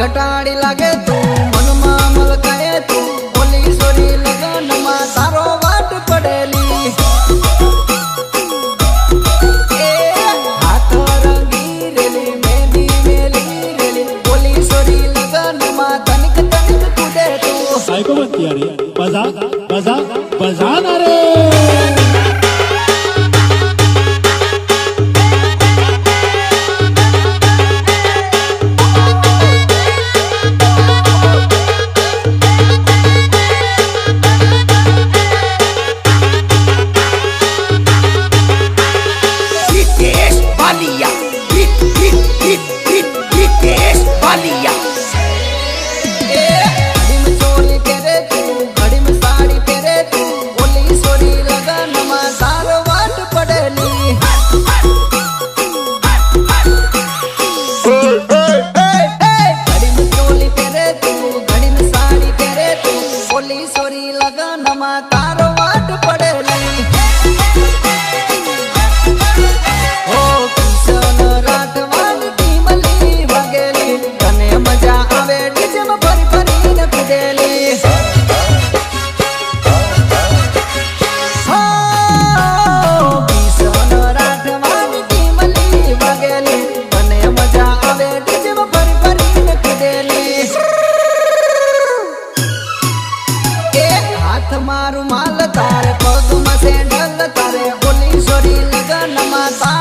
ઘટાડી લાગે તું. મનમાં મલકાએ તું. ઓલી સોરી લગનમાં તારો વાટ પડેલી. સાયકો અત્યારે બઝા બઝા બઝા ના રે. હાથ મારું માલ તારે પગમાં સેન્ડલ તારે બોલી સોરી લગનમાં તારે